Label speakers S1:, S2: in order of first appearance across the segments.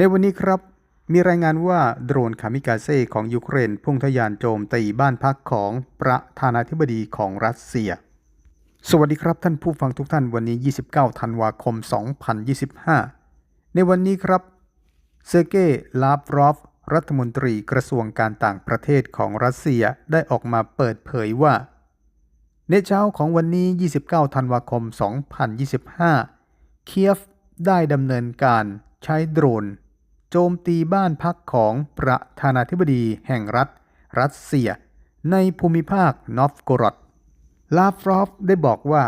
S1: ในวันนี้ครับมีรายงานว่าโดรนคามิกาเซ่ของยูเครนพุ่งทะยานโจมตีบ้านพักของประธานาธิบดีของรัสเซีย สวัสดีครับท่านผู้ฟังทุกท่านวันนี้ 29 ธันวาคม 2025 ในวันนี้ครับ เซอร์เกย์ลาฟรอฟ รัฐมนตรีกระทรวงการต่างประเทศของรัสเซียได้ออกมาเปิดเผยว่า ในเช้าของวันนี้ 29 ธันวาคม 2025 เคียฟได้ดำเนินการใช้โดรน โจมตีบ้านพักของประธานาธิบดีแห่งรัฐ รัสเซีย ในภูมิภาคนอฟโกรดลาฟรอฟได้บอกว่า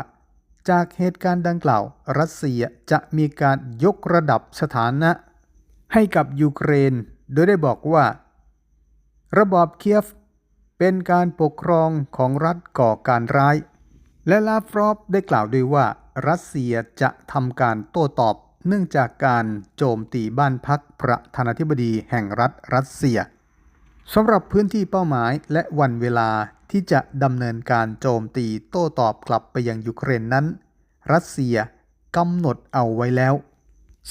S1: จากเหตุการณ์ดังกล่าว รัสเซียจะมีการยกระดับสถานะ ให้กับยูเครน โดยได้บอกว่า ระบอบเคียฟ เป็นการปกครองของรัฐก่อการร้าย และลาฟรอฟได้กล่าวด้วยว่า รัสเซียจะทำการโต้ตอบ เนื่องจากการโจมตีบ้านพักประธานาธิบดีแห่งรัฐรัสเซียสำหรับพื้นที่เป้าหมายและวันเวลาที่จะดำเนินการโจมตีโต้ตอบกลับไปยังยูเครนนั้น รัสเซียกำหนดเอาไว้แล้ว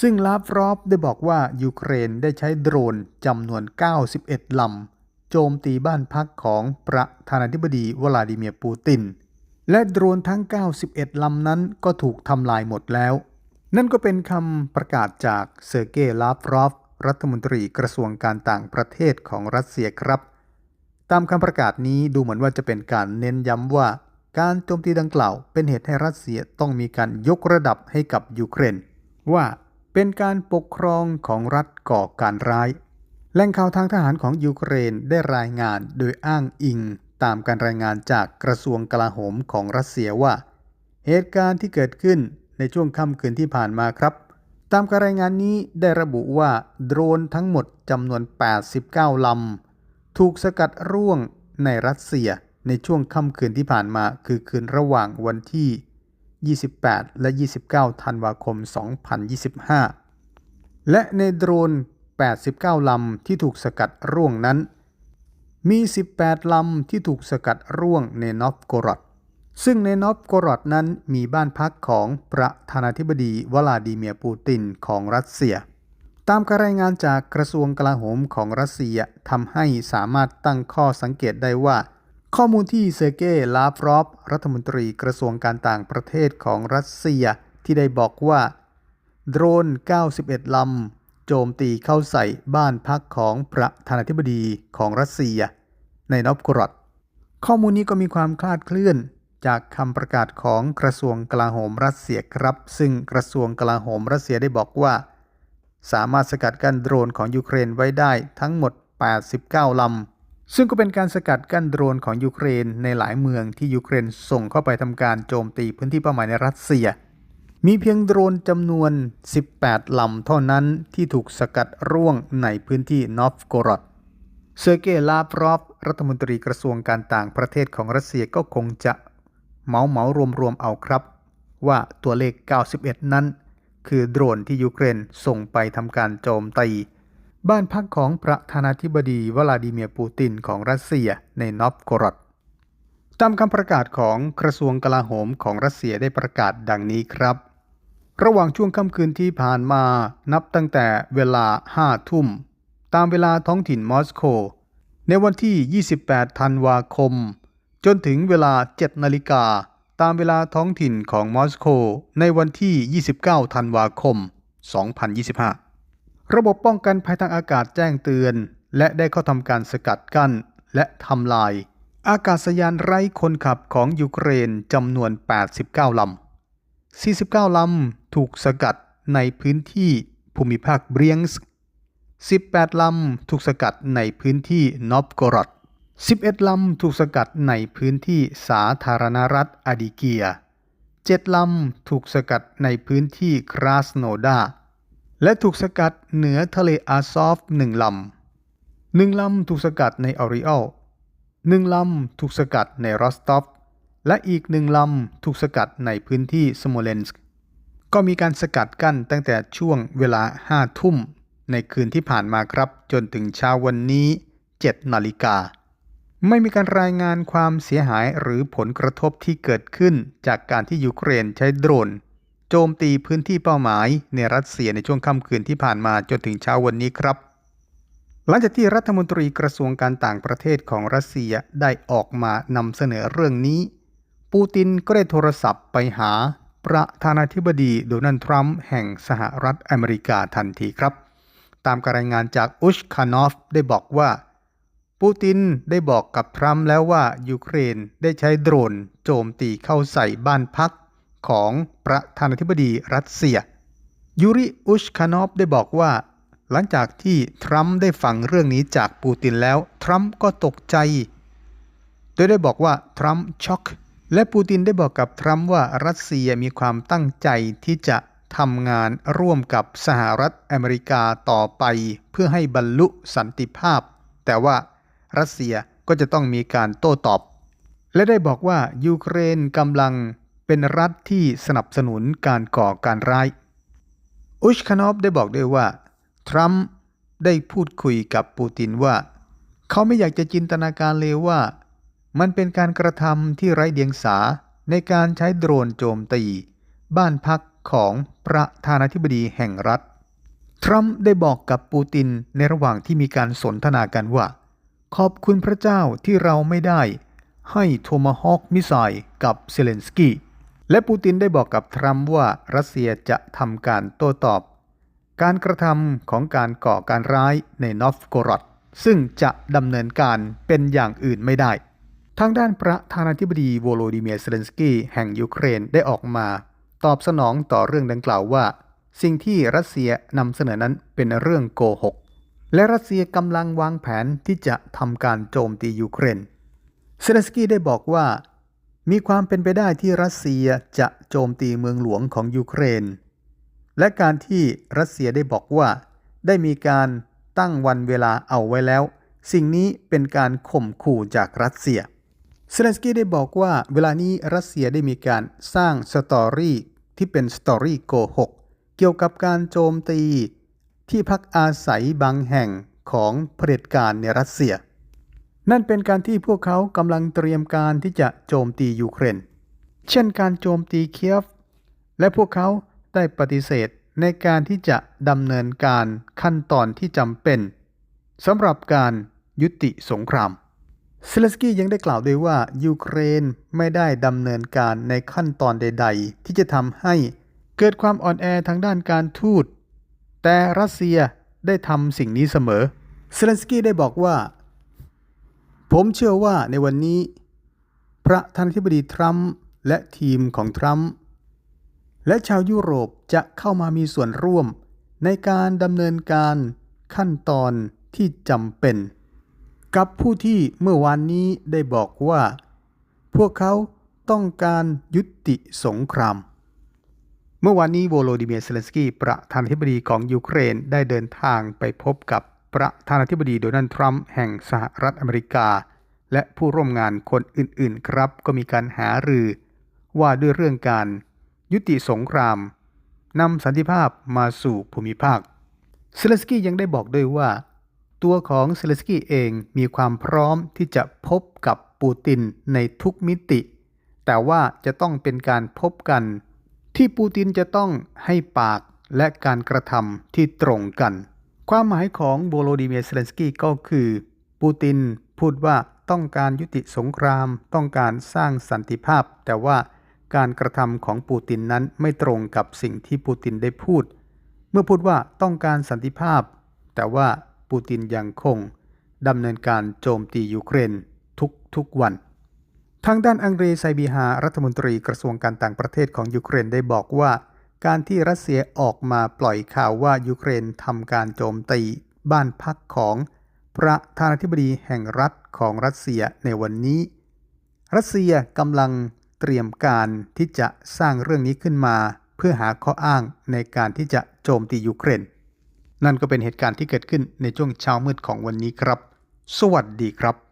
S1: ซึ่งลาฟรอฟได้บอกว่ายูเครนได้ใช้โดรนจำนวน 91 ลำ โจมตีบ้านพักของประธานาธิบดีวลาดิเมียร์ปูติน และโดรนทั้ง 91 ลำนั้นก็ถูกทำลายหมดแล้ว นั่นก็เป็นคำประกาศจากเซอร์เกย์ลาฟรอฟ รัฐมนตรีกระทรวงการต่างประเทศของรัสเซียครับ ตามคำประกาศนี้ดูเหมือนว่าจะเป็นการเน้นย้ำว่า การโจมตีดังกล่าว เป็นเหตุให้รัสเซียต้องมีการยกระดับให้กับยูเครน ว่าเป็นการปกครองของรัฐก่อการร้ายแหล่งข่าวทางทหารของยูเครนได้รายงานโดยอ้างอิง ตามการรายงานจากกระทรวงกลาโหมของรัสเซียว่า เหตุการณ์ที่เกิดขึ้น ในช่วงค่ำคืนที่ผ่านมาครับ ตามการรายงานนี้ได้ระบุว่าโดรนทั้งหมดจำนวน 89 ลำ ถูกสกัดร่วงในรัสเซียในช่วงค่ำคืนที่ผ่านมา คือคืนระหว่างวันที่ 28 และ 29 ธันวาคม 2025 และในโดรน 89 ลำที่ถูกสกัดร่วงนั้น มี 18 ลำที่ถูกสกัดร่วงในนอฟโกรด ซึ่งในนอฟโกรดนั้นมีบ้านพักของประธานาธิบดีวลาดิเมียร์ปูตินของรัสเซีย ตามการรายงานจากกระทรวงกลาโหมของรัสเซียทำให้สามารถตั้งข้อสังเกตได้ว่า ข้อมูลที่เซอร์เกย์ลาฟรอฟรัฐมนตรีกระทรวงการต่างประเทศของรัสเซียที่ได้บอกว่าโดรน 91 ลำ โจมตีเข้าใส่บ้านพักของประธานาธิบดีของรัสเซีย ในนอฟกรดข้อมูลนี้ก็มีความคลาดเคลื่อน จากคำประกาศของกระทรวงกลาโหมรัสเซียครับ ซึ่งกระทรวงกลาโหมรัสเซียได้บอกว่า สามารถสกัดกั้นโดรนของยูเครนไว้ได้ทั้งหมด 89 ลำ ซึ่งก็เป็นการสกัดกั้นโดรนของยูเครนในหลายเมืองที่ยูเครนส่งเข้าไปทำการโจมตีพื้นที่เป้าหมายในรัสเซีย มีเพียงโดรนจำนวน 18 ลำเท่านั้นที่ถูกสกัดร่วงในพื้นที่นอฟโกรดเซอร์เกย์ลาฟรอฟรัฐมนตรีกระทรวงการต่างประเทศของรัสเซียก็คงจะ เมาเมารวมรวมๆเอาครับ ว่าตัวเลข 91 นั้น คือโดรนที่ยูเครนส่งไปทำการโจมตี บ้านพักของประธานาธิบดีวลาดิเมียร์ปูตินของรัสเซียในนอฟโกรดตามคำประกาศของกระทรวงกลาโหมของรัสเซียได้ประกาศดังนี้ครับ ระหว่างช่วงค่ำคืนที่ผ่านมานับตั้งแต่เวลา 5 ทุ่ม ตามเวลาท้องถิ่นมอสโก ในวันที่ 28 ธันวาคม จนถึงเวลา 7 นาฬิกา ตามเวลาท้องถิ่นของมอสโกในวันที่ 29 ธันวาคม 2025 ระบบป้องกันภัยทางอากาศแจ้งเตือน และได้เข้าทำการสกัดกั้นและทำลาย อากาศยานไร้คนขับของยูเครนจำนวน 89 ลำ 49 ลำถูกสกัดในพื้นที่ภูมิภาคเบรียงสก18 ลำถูกสกัดในพื้นที่นอฟโกรด 11 ลำถูกสกัดในพื้นที่สาธารณรัฐอดิเกีย 7 ลำถูกสกัดในพื้นที่คราสโนดา และถูกสกัดเหนือทะเลอาซอฟ1ลำ 1 ลำถูกสกัดในออริออล1 ลำถูกสกัดในรอสตอฟและอีกหนึ่งลำถูกสกัดในพื้นที่สโมเลนสกก็มีการสกัดกั้นตั้งแต่ช่วงเวลา 5 ทุ่ม ในคืนที่ผ่านมาครับ จนถึงเช้าวันนี้ 7 นาฬิกา ไม่มีการรายงานความเสียหายหรือผลกระทบที่เกิดขึ้น จากการที่ยูเครนใช้โดรน โจมตีพื้นที่เป้าหมาย ในรัสเซียในช่วงค่ำคืนที่ผ่านมาจนถึงเช้าวันนี้ครับ หลังจากที่รัฐมนตรีกระทรวงการต่างประเทศของรัสเซียได้ออกมานำเสนอเรื่องนี้ ปูตินก็ได้โทรศัพท์ไปหา ประธานาธิบดีโดนัลด์ทรัมป์แห่งสหรัฐอเมริกาทันทีครับ ตามการรายงานจากอุชคานอฟได้บอกว่า ปูตินได้บอกกับทรัมป์แล้วว่ายูเครนได้ใช้โดรนโจมตีเข้าใส่บ้านพักของประธานาธิบดีรัสเซีย ยูริอุชคานอฟได้บอกว่า หลังจากที่ทรัมป์ได้ฟังเรื่องนี้จากปูตินแล้ว ทรัมป์ก็ตกใจ โดยได้บอกว่าทรัมป์ช็อก และปูตินได้บอกกับทรัมป์ว่ารัสเซียมีความตั้งใจที่จะทำงานร่วมกับสหรัฐอเมริกาต่อไป เพื่อให้บรรลุสันติภาพ แต่ว่า รัสเซียก็จะต้องมีการโต้ตอบ และได้บอกว่ายูเครนกำลังเป็นรัฐที่สนับสนุนการก่อการร้าย อุชคานอฟได้บอกด้วยว่า ทรัมป์ได้พูดคุยกับปูตินว่า เขาไม่อยากจะจินตนาการเลยว่า มันเป็นการกระทำที่ไร้เดียงสาในการใช้โดรนโจมตี บ้านพักของประธานาธิบดีแห่งรัฐ ทรัมป์ได้บอกกับปูตินในระหว่างที่มีการสนทนากันว่า ขอบคุณพระเจ้าที่เราไม่ได้ ให้โทมาฮอคมิไซล์กับเซเลนสกี้ และปูตินได้บอกกับทรัมป์ว่ารัสเซียจะทำการโต้ตอบ การกระทำของการก่อการร้ายในนอฟโกรดซึ่งจะดำเนินการเป็นอย่างอื่นไม่ได้ ทางด้านประธานาธิบดีโวโลดิเมียร์เซเลนสกี้แห่งยูเครนได้ออกมา ตอบสนองต่อเรื่องดังกล่าวว่า สิ่งที่รัสเซียนำเสนอนั้นเป็นเรื่องโกหก และรัสเซียกำลังวางแผนที่จะทำการโจมตียูเครน เซเลนสกี้ได้บอกว่า มีความเป็นไปได้ที่รัสเซียจะโจมตีเมืองหลวงของยูเครน และการที่รัสเซียได้บอกว่า ได้มีการตั้งวันเวลาเอาไว้แล้ว สิ่งนี้เป็นการข่มขู่จากรัสเซีย เซเลนสกี้ได้บอกว่า เวลานี้รัสเซียได้มีการสร้างสตอรี่ที่เป็นสตอรี่โกหกเกี่ยวกับการโจมตี ที่พักอาศัยบางแห่งของเผด็จการในรัสเซีย นั่นเป็นการที่พวกเขากำลังเตรียมการที่จะโจมตียูเครน เช่นการโจมตีเคียฟ และพวกเขาได้ปฏิเสธในการที่จะดำเนินการขั้นตอนที่จำเป็นสำหรับการยุติสงครามเซเลสกี้ยังได้กล่าวด้วยว่ายูเครนไม่ได้ดำเนินการในขั้นตอนใด ๆ ที่จะทำให้เกิดความอ่อนแอทางด้านการทูต แต่รัสเซียได้ทำสิ่งนี้เสมอเซเลนสกี้ได้บอกว่า ผมเชื่อว่าในวันนี้ประธานาธิบดีทรัมป์และทีมของทรัมป์และชาวยุโรปจะเข้ามามีส่วนร่วมในการดำเนินการขั้นตอนที่จำเป็น กับผู้ที่เมื่อวานนี้ได้บอกว่า พวกเขาต้องการยุติสงคราม เมื่อวานนี้โวโลดิเมียร์เซเลนสกี้ประธานาธิบดีของยูเครนได้เดินทางไปพบกับประธานาธิบดีโดนัลด์ทรัมป์แห่งสหรัฐอเมริกา และผู้ร่วมงานคนอื่นๆครับ ก็มีการหารือ ว่าด้วยเรื่องการ ยุติสงครามนำสันติภาพมาสู่ภูมิภาคเซเลนสกี้ยังได้บอกด้วยว่า ตัวของเซเลนสกี้เองมีความพร้อมที่จะพบกับปูตินในทุกมิติ แต่ว่าจะต้องเป็นการพบกัน ที่ปูตินจะต้องให้ปากและการกระทำที่ตรงกัน ความหมายของโวโลดิเมียเซเลนสกี้ก็คือ ปูตินพูดว่าต้องการยุติสงคราม ต้องการสร้างสันติภาพ แต่ว่าการกระทำของปูตินนั้นไม่ตรงกับสิ่งที่ปูตินได้พูด เมื่อพูดว่าต้องการสันติภาพ แต่ว่าปูตินยังคงดำเนินการโจมตียูเครนทุกๆวัน ทางด้านอังเดรไซบีฮารัฐมนตรีกระทรวงการต่างประเทศของยูเครนได้บอกว่า การที่รัสเซียออกมาปล่อยข่าวว่ายูเครนทำการโจมตีบ้านพักของประธานาธิบดีแห่งรัฐของรัสเซียในวันนี้ รัสเซียกำลังเตรียมการที่จะสร้างเรื่องนี้ขึ้นมา เพื่อหาข้ออ้างในการที่จะโจมตียูเครน นั่นก็เป็นเหตุการณ์ที่เกิดขึ้นในช่วงเช้ามืดของวันนี้ครับ สวัสดีครับ